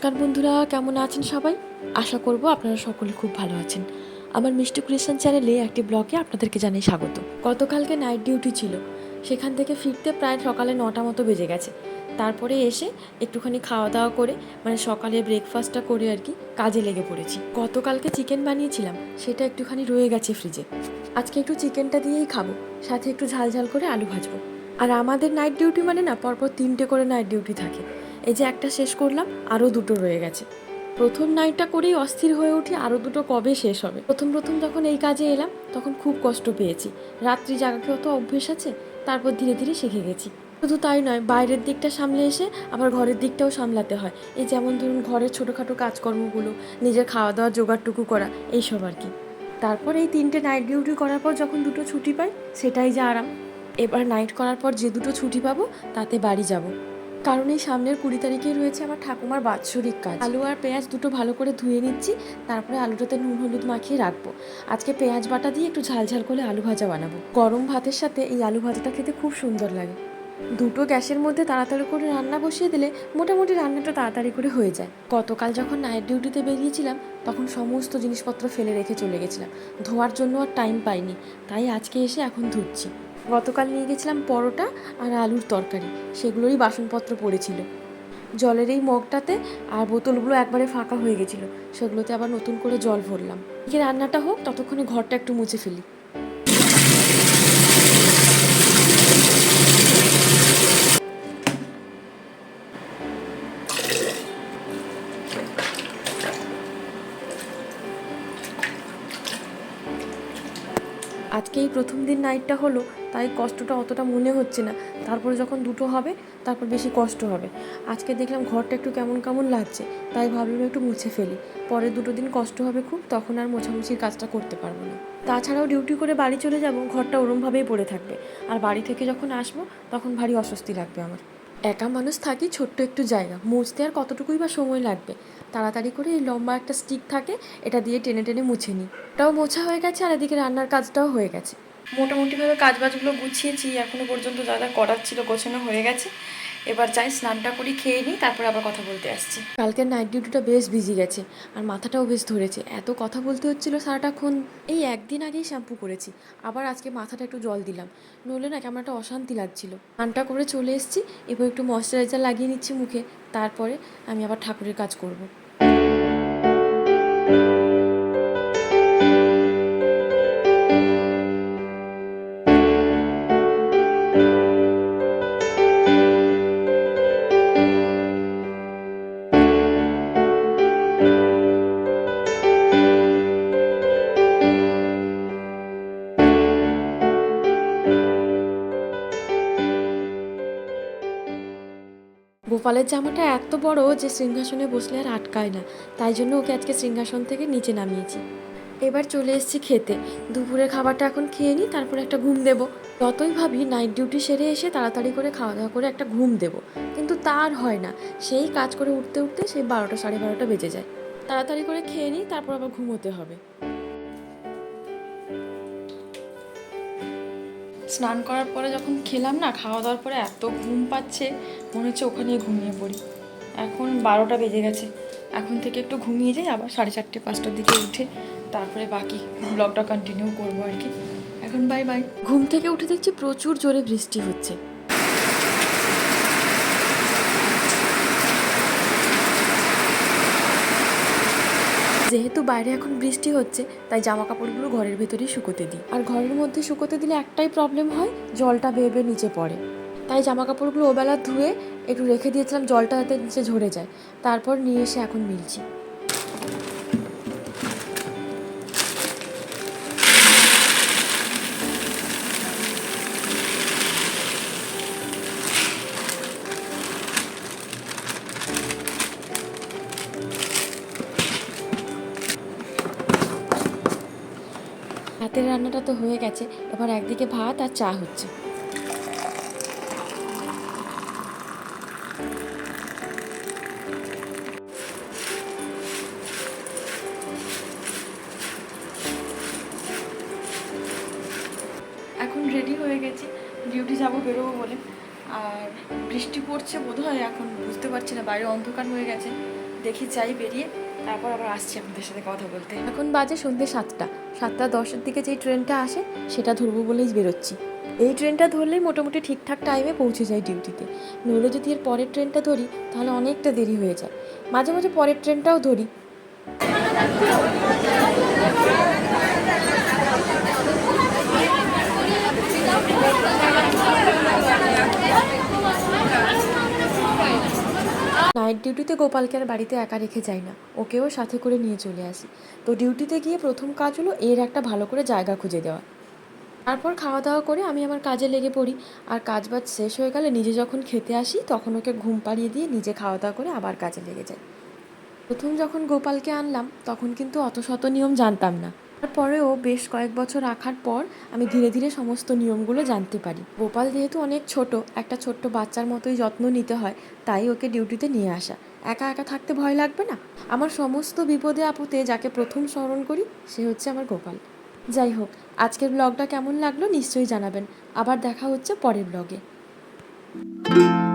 নমস্কার বন্ধুরা, কেমন আছেন সবাই? আশা করব আপনারা সকলে খুব ভালো আছেন। আমার মিষ্টি ক্রিশ্চান চ্যানেলে একটি ব্লগে আপনাদেরকে জানাই স্বাগত। গতকালকে নাইট ডিউটি ছিল। সেখান থেকে ফিরতে প্রায় সকালে নটা মতো বেজে গেছে। তারপরে এসে একটুখানি খাওয়া দাওয়া করে মানে সকালে ব্রেকফাস্টটা করে আর কি কাজে লেগে পড়েছি। গতকালকে চিকেন বানিয়েছিলাম, সেটা একটুখানি রয়ে গেছে ফ্রিজে আজকে একটু চিকেনটা দিয়েই খাব, সাথে একটু ঝাল ঝাল করে আলু ভাজবো। আর আমাদের নাইট ডিউটি মানে না, পরপর তিনটে করে নাইট ডিউটি থাকে। এই যে একটা শেষ করলাম আরও দুটো রয়ে গেছে। প্রথম নাইটটা করেই অস্থির হয়ে উঠি আরও দুটো কবে শেষ হবে? প্রথম প্রথম যখন এই কাজে এলাম, তখন খুব কষ্ট পেয়েছি। রাত্রি জাগাকে অত অভ্যেস আছে, তারপর ধীরে ধীরে শিখে গেছি। শুধু তাই নয়, বাইরের দিকটা সামলে এসে আবার ঘরের দিকটাও সামলাতে হয়। এই যেমন ধরুন, ঘরের ছোটোখাটো কাজকর্মগুলো, নিজের খাওয়া দাওয়া জোগাড়টুকু করা, এইসব আর কি। তারপর এই তিনটে নাইট ডিউটি করার পর যখন দুটো ছুটি পাই, সেটাই যা আরাম। এবার নাইট করার পর যে দুটো ছুটি পাবো, তাতে বাড়ি যাব। কারণ এই সামনের কুড়ি তারিখে রয়েছে আমার ঠাকুমার বাৎসরিক কাজ। আলু আর পেঁয়াজ দুটো ভালো করে ধুয়ে নিচ্ছি, তারপরে আলুটাতে নুন হলুদ মাখিয়ে রাখব। আজকে পেঁয়াজ বাটা দিয়ে একটু ঝাল ঝাল করে আলু ভাজা বানাবো। গরম ভাতের সাথে এই আলু ভাজাটা খেতে খুব সুন্দর লাগে। দুটো গ্যাসের মধ্যে তাড়াতাড়ি করে রান্না বসিয়ে দিলে মোটামুটি রান্নাটা তাড়াতাড়ি করে হয়ে যায়। গতকাল যখন নাইট ডিউটিতে বেরিয়েছিলাম, তখন সমস্ত জিনিসপত্র ফেলে রেখে চলে গেছিলাম। ধোয়ার জন্য আর টাইম পাইনি। তাই আজকে এসে এখন ধুচ্ছি। গতকাল নিয়ে গেছিলাম পরোটা আর আলুর তরকারি। সেগুলোরই বাসনপত্র পড়েছিল। জলের এই মগটাতে আর বোতলগুলো একবারে ফাঁকা হয়ে গেছিল। সেগুলোতে আবার নতুন করে জল ভরলাম। রান্নাটা হোক, ততক্ষণে ঘরটা একটু মুছে ফেলি। আজকে এই প্রথম দিন নাইটটা হলো, তাই কষ্টটা অতটা মনে হচ্ছে না। তারপরে যখন দুটো হবে, তারপর বেশি কষ্ট হবে। আজকে দেখলাম ঘরটা একটু কেমন কেমন লাগছে, তাই ভাবলাম একটু মুছে ফেলি। পরে দুটো দিন কষ্ট হবে খুব, তখন আর মোছামুছির কাজটা করতে পারব না। তাছাড়াও ডিউটি করে বাড়ি চলে যাব, ঘরটা ওরমভাবেই পড়ে থাকবে। আর বাড়ি থেকে যখন আসব, তখন ভারী অস্বস্তি লাগবে আমার। একা মানুষ থাকি ছোট্ট একটু জায়গা। মুছতে আর কতটুকুই বা সময় লাগবে? তাড়াতাড়ি করে এই লম্বা একটা স্টিক থাকে, এটা দিয়ে টেনে টেনে মুছে নিই। ওটাও মোছা হয়ে গেছে, আর এদিকে রান্নার কাজটাও হয়ে গেছে। মোটামুটিভাবে কাজ বাজগুলো গুছিয়েছি, এখনও পর্যন্ত যা যা করার ছিল গোছানো হয়ে গেছে। এবার যাই, স্নানটা করি, খেয়ে নিই, তারপরে আবার কথা বলতে আসছি। কালকের নাইট ডিউটিটা বেশ বিজি গেছে, আর মাথাটাও বেশ ধরেছে। এত কথা বলতে হচ্ছিল সারাটাক্ষণ, এই একদিন আগেই শ্যাম্পু করেছি, আবার আজকে মাথাটা একটু জল দিলাম। নইলে না কেমন একটা অশান্তি লাগছিল। স্নানটা করে চলে এসেছি, এবার একটু ময়শ্চারাইজার লাগিয়ে নিচ্ছি মুখে, তারপরে আমি আবার ঠাকুরের কাজ করব। গোপালের জামাটা এত বড় যে সিংহাসনে বসলে আর আটকায় না। তাই জন্য ওকে আজকে সিংহাসন থেকে নিচে নামিয়েছি। এবার চলে এসেছি খেতে। দুপুরের খাবারটা এখন খেয়ে নিই, তারপর একটা ঘুম দেবো। যতই ভাবি নাইট ডিউটি সেরে এসে তাড়াতাড়ি করে খাওয়া দাওয়া করে একটা ঘুম দেবো, কিন্তু তার হয় না। সেই কাজ করে উঠতে উঠতে সেই বারোটা সাড়ে বারোটা বেজে যায়। তাড়াতাড়ি করে খেয়ে নিই, তারপর আবার ঘুমোতে হবে। স্নান করার পরে যখন খেলাম না খাওয়া দাওয়ার পরে এত ঘুম পাচ্ছে, মনে হচ্ছে ওখানেই ঘুমিয়ে পড়ি। এখন বারোটা বেজে গেছে। এখন থেকে একটু ঘুমিয়ে যাই, আবার সাড়ে চারটে, পাঁচটার দিকে উঠে তারপরে বাকি ব্লগটা কন্টিনিউ করব আর কি। এখন বাই বাই ঘুম থেকে উঠে দেখছি প্রচুর জোরে বৃষ্টি হচ্ছে। যেহেতু বাইরে এখন বৃষ্টি হচ্ছে, তাই জামা কাপড়গুলো ঘরের ভেতরেই শুকোতে দিই। আর ঘরের মধ্যে শুকোতে দিলে একটাই প্রবলেম হয়, জলটা বেয়ে বেয়ে নিচে পড়ে। তাই জামা কাপড়গুলো ওবেলা ধুয়ে একটু রেখে দিয়েছিলাম, জলটা যাতে নিচে ঝরে যায়। তারপর নিয়ে এসে এখন মিলছি। ভাতের রান্নাটা তো হয়ে গেছে। এবার একদিকে ভাত আর চা হচ্ছে। এখন রেডি হয়ে গেছি। ডিউটি যাব, বেরোবো বলে। আর বৃষ্টি পড়ছে বোধহয়, এখন বুঝতে পারছি না, বাইরে অন্ধকার হয়ে গেছে। দেখি চাই বেরিয়ে। তারপর আবার আসছি আপনাদের সাথে কথা বলতে। এখন বাজে সন্ধ্যে সাতটা। সাতটা দশের দিকে যেই ট্রেনটা আসে, সেটা ধরবো বলেই বেরোচ্ছি। এই ট্রেনটা ধরলেই মোটামুটি ঠিকঠাক টাইমে পৌঁছে যায় ডিউটিতে নইলে যদি এর পরের ট্রেনটা ধরি, তাহলে অনেকটা দেরি হয়ে যায়। মাঝে মাঝে পরের ট্রেনটাও ধরি। নাইট ডিউটিতে গোপালকে আর বাড়িতে একা রেখে যাই না। ওকেও সাথে করে নিয়ে চলে আসি। তো ডিউটিতে গিয়ে প্রথম কাজ হলো এর একটা ভালো করে জায়গা খুঁজে দেওয়া। তারপর খাওয়া দাওয়া করে আমি আমার কাজে লেগে পড়ি। আর কাজ বাজ শেষ হয়ে গেলে নিজে যখন খেতে আসি, তখন ওকে ঘুম পাড়িয়ে দিয়ে নিজে খাওয়া দাওয়া করে আবার কাজে লেগে যাই। প্রথম যখন গোপালকে আনলাম, তখন কিন্তু অত শত নিয়ম জানতাম না। তারপরেও বেশ কয়েক বছর রাখার পর আমি ধীরে ধীরে সমস্ত নিয়মগুলো জানতে পারি। গোপাল যেহেতু অনেক ছোট, একটা ছোট্ট বাচ্চার মতোই যত্ন নিতে হয়, তাই ওকে ডিউটিতে নিয়ে আসা। একা একা থাকতে ভয় লাগবে না? আমার সমস্ত বিপদে আপদে যাকে প্রথম স্মরণ করি, সে হচ্ছে আমার গোপাল। যাই হোক, আজকের ব্লগটা কেমন লাগল নিশ্চয়ই জানাবেন। আবার দেখা হচ্ছে পরের ব্লগে।